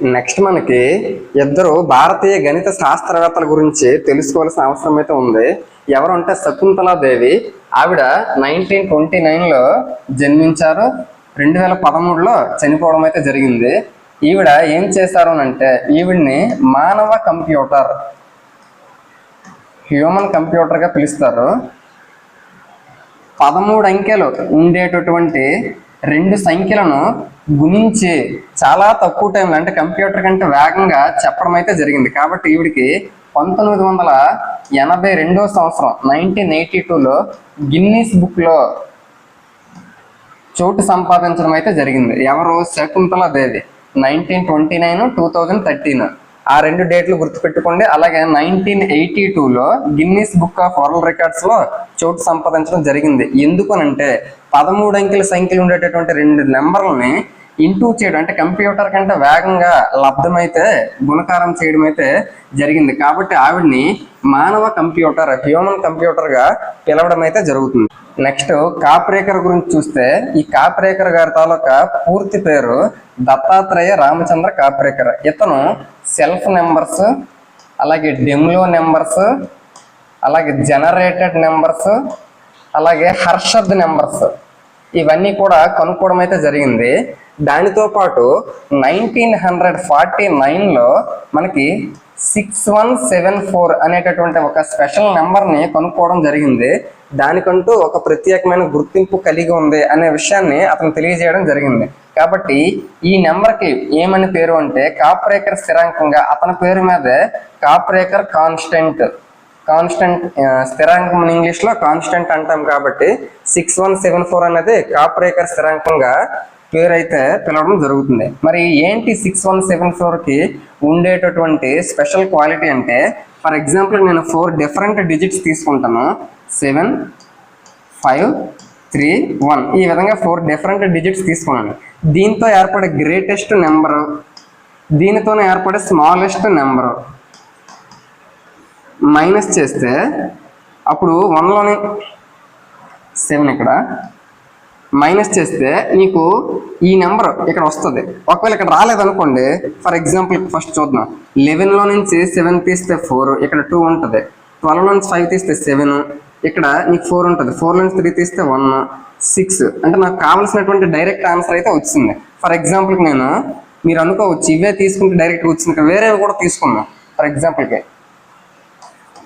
Next మనకి ఇద్దరు భారతీయ గణిత శాస్త్రవేత్తల గురించి తెలుసుకోవాల్సిన అవసరం అయితే ఉంది. ఎవరంటే శకుంతలా శకుంతలాదేవి ఆవిడ నైన్టీన్ ట్వంటీ నైన్లో జన్మించారు. రెండు వేల పదమూడులో చనిపోవడం అయితే జరిగింది. ఈవిడ ఏం చేశారు అని అంటే ఈవిడ్ని మానవ కంప్యూటర్ హ్యూమన్ కంప్యూటర్గా పిలుస్తారు. పదమూడు అంకెలు ఉండేటటువంటి రెండు సంఖ్యలను గుణించి చాలా తక్కువ టైంలో అంటే కంప్యూటర్ కంటే వేగంగా చెప్పడం అయితే జరిగింది. కాబట్టి ఈవిడికి పంతొమ్మిది వందల ఎనభై రెండో సంవత్సరం నైన్టీన్ ఎయిటీ టూలో గిన్నీస్ బుక్లో చోటు సంపాదించడం అయితే జరిగింది. ఎవరు Shakuntala Devi nineteen twenty nine two thousand thirteen ఆ రెండు డేట్లు గుర్తుపెట్టుకోండి. అలాగే నైన్టీన్ ఎయిటీ టూలో గిన్నీస్ బుక్ ఆఫ్ వరల్డ్ రికార్డ్స్లో చోటు సంపాదించడం జరిగింది. ఎందుకనంటే పదమూడు అంకెల సంఖ్యలు ఉండేటటువంటి రెండు నెంబర్లని ఇంటూ చేయడం అంటే కంప్యూటర్ కంటే వేగంగా లబ్ధమైతే గుణకారం చేయడం అయితే జరిగింది. కాబట్టి ఆవిడ్ని మానవ కంప్యూటర్ హ్యూమన్ కంప్యూటర్గా పిలవడం అయితే జరుగుతుంది. నెక్స్ట్ కాప్రేకర్ గురించి చూస్తే ఈ కాప్రేకర్ గారి తాలూకా పూర్తి పేరు దత్తాత్రేయ రామచంద్ర కాప్రేకర్. ఇతను సెల్ఫ్ నెంబర్స్ అలాగే డెమ్లో నెంబర్స్ అలాగే జనరేటెడ్ నెంబర్స్ అలాగే హర్షద్ నెంబర్స్. ఇవన్నీ కూడా కనుక్కోవడం అయితే జరిగింది. దానితో పాటు నైన్టీన్ హండ్రెడ్ ఫార్టీ నైన్లో మనకి సిక్స్ వన్ సెవెన్ ఫోర్ అనేటటువంటి ఒక స్పెషల్ నెంబర్ని కనుక్కోవడం జరిగింది. దానికంటూ ఒక ప్రత్యేకమైన గుర్తింపు కలిగి ఉంది అనే విషయాన్ని అతను తెలియజేయడం జరిగింది. కాబట్టి ఈ నెంబర్కి ఏమని పేరు అంటే కాపరేకర్ స్థిరాంకంగా అతని పేరు మీదే కాపరేకర్ కాన్స్టెంట్. కాన్స్టెంట్ స్థిరాంకం ఇంగ్లీష్లో కాన్స్టెంట్ అంటాం కాబట్టి సిక్స్ వన్ సెవెన్ ఫోర్ అనేది కాపరేకర్ స్థిరాంకంగా పేరు అయితే పిలవడం జరుగుతుంది. మరి ఏంటి సిక్స్ వన్ సెవెన్ ఫోర్కి ఉండేటటువంటి స్పెషల్ క్వాలిటీ అంటే ఫర్ ఎగ్జాంపుల్ నేను ఫోర్ డిఫరెంట్ డిజిట్స్ తీసుకుంటాను. Seven five three one. ఈ విధంగా ఫోర్ డిఫరెంట్ డిజిట్స్ తీసుకున్నాను. దీంతో ఏర్పడే గ్రేటెస్ట్ నెంబరు దీనితోనే ఏర్పడే స్మాలెస్ట్ నెంబరు మైనస్ చేస్తే అప్పుడు వన్లోని సెవెన్ ఇక్కడ. మైనస్ చేస్తే నీకు ఈ నెంబర్ ఇక్కడ వస్తుంది. ఒకవేళ ఇక్కడ రాలేదనుకోండి ఫర్ ఎగ్జాంపుల్ ఫస్ట్ చూద్దాం. లెవెన్లో నుంచి సెవెన్ తీస్తే ఫోర్ ఇక్కడ టూ ఉంటుంది. ట్వెల్వ్ నుంచి ఫైవ్ తీస్తే సెవెన్ ఇక్కడ నీకు ఫోర్ ఉంటుంది. ఫోర్ నుంచి త్రీ తీస్తే వన్ సిక్స్ అంటే నాకు కావాల్సినటువంటి డైరెక్ట్ ఆన్సర్ అయితే వచ్చింది. ఫర్ ఎగ్జాంపుల్కి నేను మీరు అనుకోవచ్చు ఇవే తీసుకుంటే డైరెక్ట్ వచ్చింది. ఇక్కడ వేరేవి కూడా తీసుకుందాం. ఫర్ ఎగ్జాంపుల్కి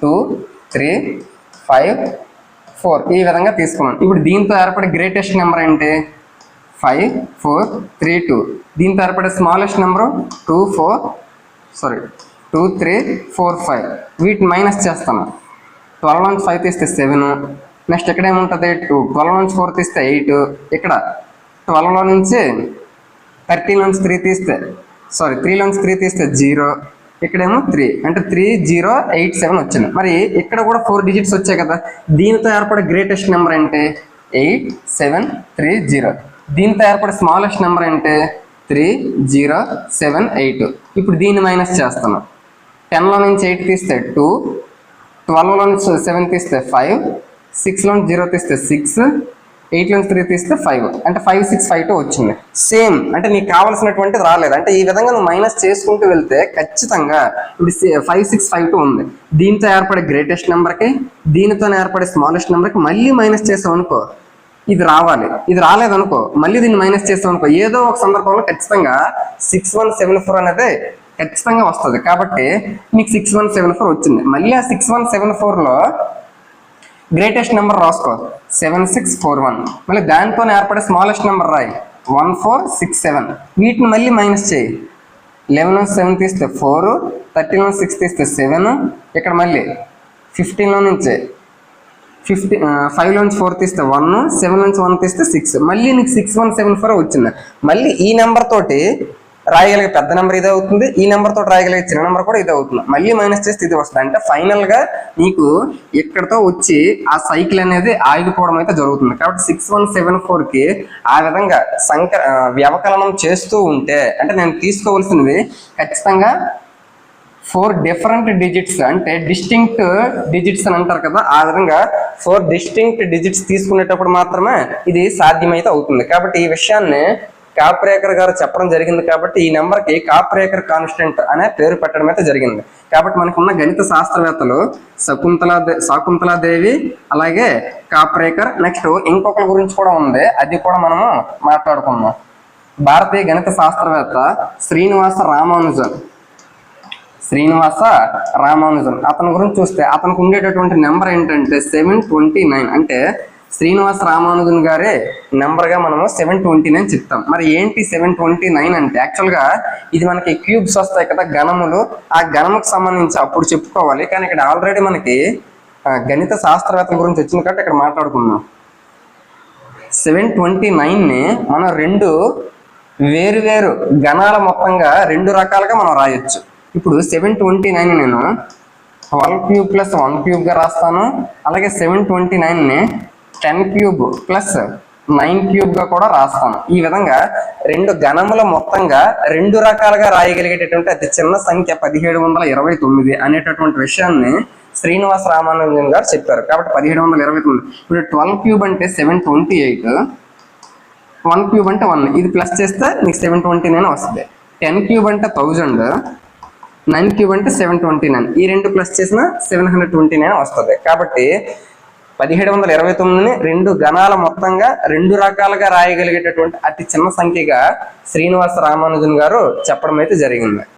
టూ త్రీ ఫైవ్ ఫోర్ ఈ విధంగా తీసుకున్నాను. ఇప్పుడు దీంతో ఏర్పడే గ్రేటెస్ట్ నెంబర్ ఏంటి? ఫైవ్ ఫోర్ త్రీ టూ దీంతో ఏర్పడే smallest number two four sorry two three four five వీటిని మైనస్ చేస్తాను. ట్వెల్వ్ నుంచి ఫైవ్ తీస్తే సెవెన్. నెక్స్ట్ ఇక్కడ ఏముంటుంది టూ. ట్వెల్వ్ నుంచి ఫోర్ తీస్తే ఎయిట్. ఇక్కడ ట్వెల్వ్లో నుంచి థర్టీ నుంచి త్రీ తీస్తే సారీ త్రీ నుంచి త్రీ తీస్తే జీరో. ఇక్కడేమో త్రీ. అంటే త్రీ జీరో ఎయిట్ సెవెన్ వచ్చింది. మరి ఇక్కడ కూడా ఫోర్ డిజిట్స్ వచ్చాయి కదా. దీనితో ఏర్పడే గ్రేటెస్ట్ నెంబర్ ఏంటి? Eight seven three zero. దీంతో ఏర్పడే స్మాలెస్ట్ నెంబర్ ఏంటి? Three zero seven eight. ఇప్పుడు దీన్ని మైనస్ చేస్తాను టెన్లో నుంచి ఎయిట్ తీస్తే టూ ట్వెల్వ్లో నుంచి సెవెన్ తీస్తే ఫైవ్ సిక్స్లో నుంచి జీరో తీస్తే సిక్స్ ఎయిట్ నుంచి త్రీ తీస్తే ఫైవ్. అంటే ఫైవ్ సిక్స్ ఫైవ్ టూ వచ్చింది. సేమ్ అంటే నీకు కావాల్సినటువంటిది రాలేదు. అంటే ఈ విధంగా నువ్వు మైనస్ చేసుకుంటూ వెళ్తే ఖచ్చితంగా ఇప్పుడు ఫైవ్ సిక్స్ ఫైవ్ టూ ఉంది. దీంతో ఏర్పడే గ్రేటెస్ట్ నెంబర్కి దీనితో ఏర్పడే స్మాలెస్ట్ నెంబర్కి మళ్ళీ మైనస్ చేసావు అనుకో ఇది రావాలి. ఇది రాలేదనుకో మళ్ళీ దీన్ని మైనస్ చేస్తాం అనుకో ఏదో ఒక సందర్భంలో ఖచ్చితంగా సిక్స్ వన్ సెవెన్ ఫోర్ అనేది ఖచ్చితంగా వస్తుంది. కాబట్టి మీకు సిక్స్ వన్ సెవెన్ ఫోర్ వచ్చింది. మళ్ళీ ఆ సిక్స్ వన్ సెవెన్ ఫోర్లో గ్రేటెస్ట్ నెంబర్ రాసుకో. సెవెన్ సిక్స్ ఫోర్ వన్ మళ్ళీ దానితో ఏర్పడే స్మాలెస్ట్ నెంబర్ రాయి. వన్ ఫోర్ సిక్స్ సెవెన్ వీటిని మళ్ళీ మైనస్ చేయి. లెవెన్ వన్ సెవెన్ తీస్తే ఫోర్ థర్టీన్ వన్ సిక్స్ తీస్తే సెవెన్ ఇక్కడ మళ్ళీ ఫిఫ్టీన్లో నుంచి ఫిఫ్టీ ఫైవ్ నుంచి ఫోర్ తీస్తే వన్ సెవెన్ నుంచి వన్ తీస్తే సిక్స్ మళ్ళీ నీకు సిక్స్ వన్ సెవెన్ ఫోర్ వచ్చింది. మళ్ళీ ఈ నెంబర్ తోటి రాయగలిగే పెద్ద నెంబర్ ఇది అవుతుంది. ఈ నెంబర్ తోటి రాయగలిగే చిన్న నెంబర్ కూడా ఇది అవుతుంది. మళ్ళీ మైనస్ చేస్తే ఇది వస్తుంది. అంటే ఫైనల్గా నీకు ఇక్కడతో వచ్చి ఆ సైకిల్ అనేది ఆగిపోవడం అయితే జరుగుతుంది. కాబట్టి సిక్స్ వన్ సెవెన్ ఫోర్కి ఆ విధంగా సంక వ్యవకలనం చేస్తూ ఉంటే అంటే నేను తీసుకోవాల్సినవి ఖచ్చితంగా ఫోర్ డిఫరెంట్ డిజిట్స్ అంటే డిస్టింక్ట్ డిజిట్స్ అని అంటారు కదా ఆ విధంగా ఫోర్ డిస్టింక్ట్ డిజిట్స్ తీసుకునేటప్పుడు మాత్రమే ఇది సాధ్యమైతే అవుతుంది. కాబట్టి ఈ విషయాన్ని కాప్రేకర్ గారు చెప్పడం జరిగింది కాబట్టి ఈ నెంబర్కి కాప్రేకర్ కాన్స్టెంట్ అనే పేరు పెట్టడం అయితే జరిగింది. కాబట్టి మనకున్న గణిత శాస్త్రవేత్తలు శకుంతలా శకుంతలాదేవి అలాగే కాప్రేకర్ నెక్స్ట్ ఇంకొకరి గురించి కూడా ఉంది. అది కూడా మనము మాట్లాడుకుందాం. భారతీయ గణిత శాస్త్రవేత్త శ్రీనివాస రామానుజన్. శ్రీనివాస రామానుజన్. అతని గురించి చూస్తే అతనికి ఉండేటటువంటి నెంబర్ ఏంటంటే సెవెన్ ట్వంటీ నైన్. అంటే శ్రీనివాస రామానుజన్ గారే నెంబర్గా మనము సెవెన్ ట్వంటీ నైన్ చెప్తాం. మరి ఏంటి సెవెన్ ట్వంటీ నైన్ అంటే యాక్చువల్గా ఇది మనకి క్యూబ్స్ వస్తాయి కదా గణములు ఆ గణముకు సంబంధించి అప్పుడు చెప్పుకోవాలి. కానీ ఇక్కడ ఆల్రెడీ మనకి గణిత శాస్త్రవేత్తల గురించి వచ్చింది కాబట్టి ఇక్కడ మాట్లాడుకుందాం. సెవెన్ ట్వంటీ ని మనం రెండు వేరు వేరు గణాల మొత్తంగా రెండు రకాలుగా మనం రాయొచ్చు. ఇప్పుడు సెవెన్ ట్వంటీ నైన్ నేను వన్ క్యూబ్ ప్లస్ వన్ క్యూబ్గా రాస్తాను. అలాగే సెవెన్ ట్వంటీ ని టెన్ క్యూబ్ ప్లస్ నైన్ క్యూబ్గా కూడా రాస్తాను. ఈ విధంగా రెండు గణముల మొత్తంగా రెండు రకాలుగా రాయగలిగేటటువంటి అతి చిన్న సంఖ్య పదిహేడు వందల ఇరవై తొమ్మిది అనేటటువంటి విషయాన్ని శ్రీనివాస రామానుజన్ గారు చెప్పారు. కాబట్టి పదిహేడు వందల ఇరవై తొమ్మిది. ఇప్పుడు ట్వెల్వ్ క్యూబ్ అంటే seven twenty eight. One cube అంటే వన్. ఇది ప్లస్ చేస్తే నీకు సెవెన్ ట్వంటీ నైన్ వస్తుంది. టెన్ క్యూబ్ అంటే థౌజండ్. నైన్ క్యూబ్ అంటే సెవెన్ ట్వంటీ నైన్. ఈ రెండు ప్లస్ చేసిన సెవెన్ హండ్రెడ్ ట్వంటీ నైన్ వస్తుంది. కాబట్టి పదిహేడు వందల ఇరవై తొమ్మిదిని రెండు గణాల మొత్తంగా రెండు రకాలుగా రాయగలిగేటటువంటి అతి చిన్న సంఖ్యగా శ్రీనివాస రామానుజన్ గారు చెప్పడం అయితే జరిగింది.